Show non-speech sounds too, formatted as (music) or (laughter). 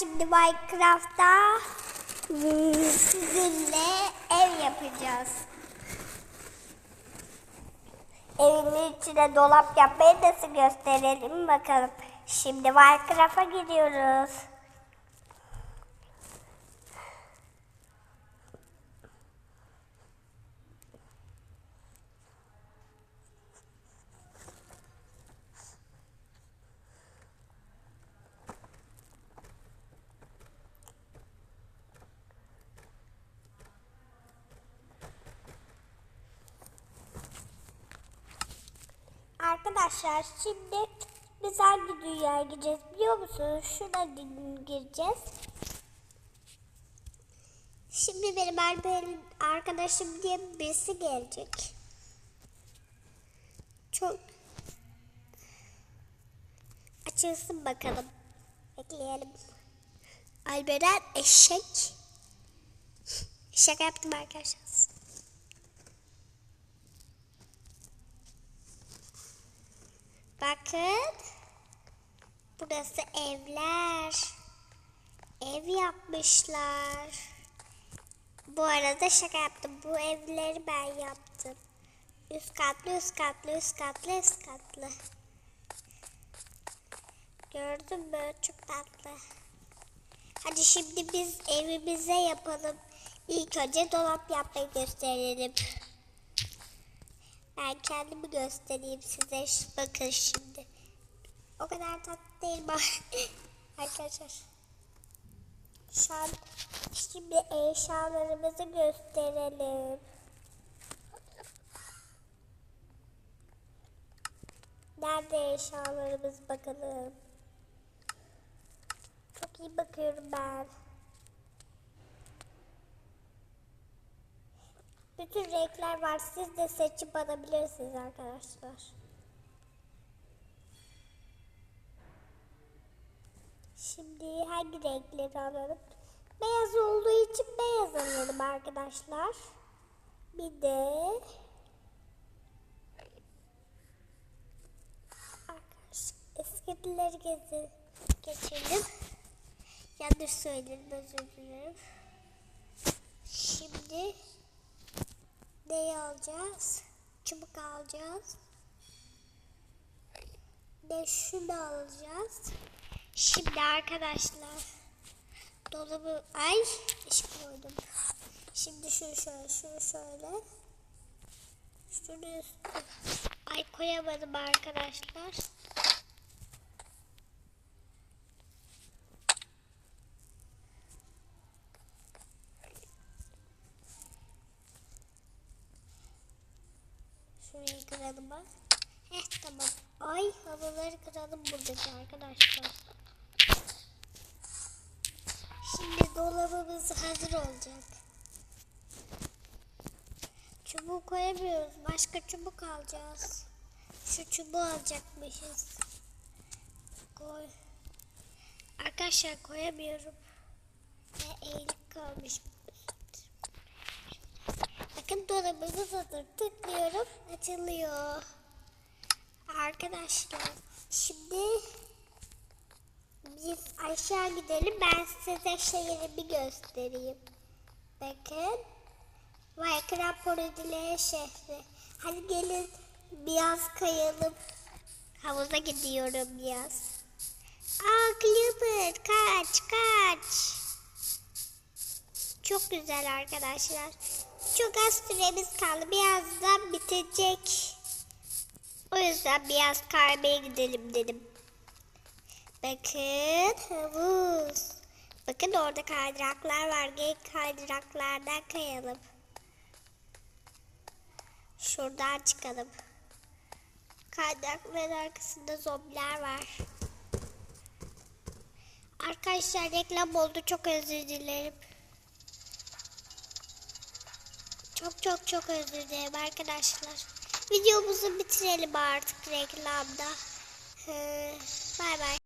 Şimdi Minecraft'ta sizinle ev yapacağız. Evimin içine dolap yapmayı nasıl gösterelim bakalım. Şimdi Minecraft'a gidiyoruz. Arkadaşlar şimdi biz hangi dünyaya gideceğiz biliyor musunuz? Şuna gi- gireceğiz. Şimdi benim Alper'in arkadaşım diye birisi gelecek. Çok açılsın bakalım. Bekleyelim. Alperen eşek. Şaka yaptım arkadaşlar. Bakın. Burası evler. Ev yapmışlar. Bu arada şaka yaptım. Bu evleri ben yaptım. Üst katlı, üst katlı, üst katlı, üst katlı. Gördün mü? Çok tatlı. Hadi şimdi biz evimize yapalım. İlk önce dolap yapmayı gösterelim. Ben kendimi göstereyim size. Bakın şimdi. O kadar tatlı değil mi? (laughs) Arkadaşlar. Şu an şimdi eşyalarımızı gösterelim. Nerede eşyalarımız bakalım. Çok iyi bakıyorum ben. Bütün renkler var. Siz de seçip alabilirsiniz arkadaşlar. Şimdi hangi renkleri alalım? Beyaz olduğu için beyaz alalım arkadaşlar. Bir de eskileri gezi geçelim. Yanlış söyledim özür dilerim. Şimdi neyi alacağız? Çubuk alacağız. De şunu alacağız. Şimdi arkadaşlar dolabı ay iş koydum. Şimdi şunu şöyle şunu şöyle. Şunu. Ay koyamadım arkadaşlar. Kıralım. Heh tamam. Ay havaları kıralım buradaki arkadaşlar. Şimdi dolabımız hazır olacak. Çubuğu koyamıyoruz. Başka çubuk alacağız. Şu çubuğu alacakmışız. Koy. Arkadaşlar koyamıyorum. Ve eğilik kalmış. Dolabımız hazır. Tıklıyorum. Açılıyor. Arkadaşlar şimdi biz aşağı gidelim. Ben size şehrimi göstereyim. Bakın. Minecraft Parodiler şehri. Hadi gelin biraz kayalım. Havuza gidiyorum biraz. Aa Clipper kaç kaç. Çok güzel arkadaşlar. Çok az süremiz kaldı. Birazdan bitecek. O yüzden biraz kaymaya gidelim dedim. Bakın havuz. Bakın orada kaydıraklar var. Gel kaydıraklardan kayalım. Şuradan çıkalım. Kaydırakların arkasında zombiler var. Arkadaşlar reklam oldu. Çok özür dilerim. Çok çok çok özür dilerim arkadaşlar. Videomuzu bitirelim artık reklamda. Bay bay.